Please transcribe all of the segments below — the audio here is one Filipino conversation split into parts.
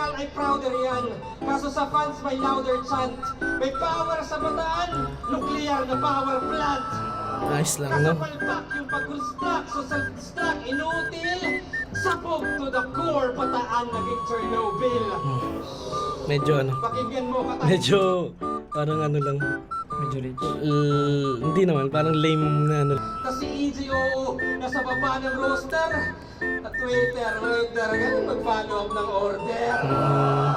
physical ay prouder yan. Kaso sa fans may louder chant. May power sa bataan, nuclear na power plant. Nice lang, no? Kasapalpak yung pag-construct, so self-destruct, inutil. Sabog to the core, bataan naging Chernobyl. Medyo ano, Pakinggan mo ka medyo parang ano lang. Medyo rich. L- hindi naman, parang lame na ano. Kasi EJO, nasa baba ng roster. Waiter, waiter, ganun mag-follow up ng order. Mm,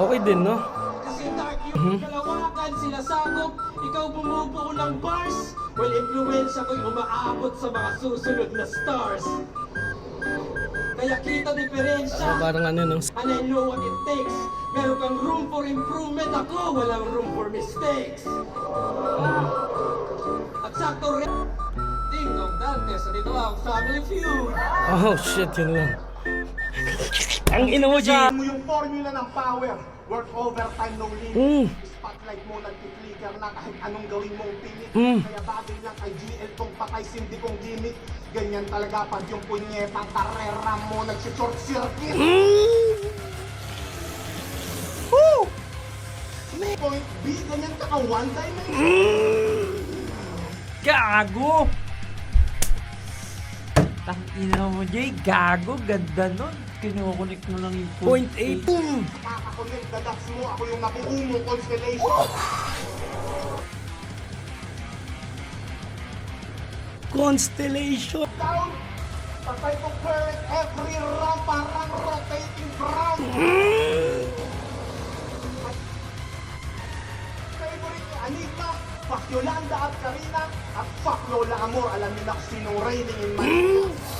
okay din, no? Kasi dark yung kalawakan, sila sagop, ikaw bumubuo ng bars. Well, influensya ko'y umaabot sa mga susunod na stars. Kaya kita diferensya. Ah, parang ano, no? And I know what it takes. Meron kang room for improvement. Ako, walang room for mistakes. At sakto rin. Ding dong Dantes, dito ang family feud. Oh, shit, yun lang. Ang ina mo, G! Saan mo yung formula ng power? Work overtime, no limit. Mm. Spotlight mo, nag-flicker na kahit anong gawin mong pilit. Mm. Kaya bagay lang kay GL tong patay, sindi kong gimmick. Ganyan talaga pag yung punyetang karera mo nag-short circuit. Woo! May point B, ganyan ka ka one dimension. Gago! Tangina mo, Jay. Gago. Ganda nun. Kinukunik mo lang yung Point 8. Boom! The dots mo, ako yung nabuumo constellation. Constellation! down. Patay ko current every round parang rotating ground. Favorite ni Anita, fuck Yolanda at Karina, at fuck Lola Amor. Alam niyo na kung sinong reigning in Manila.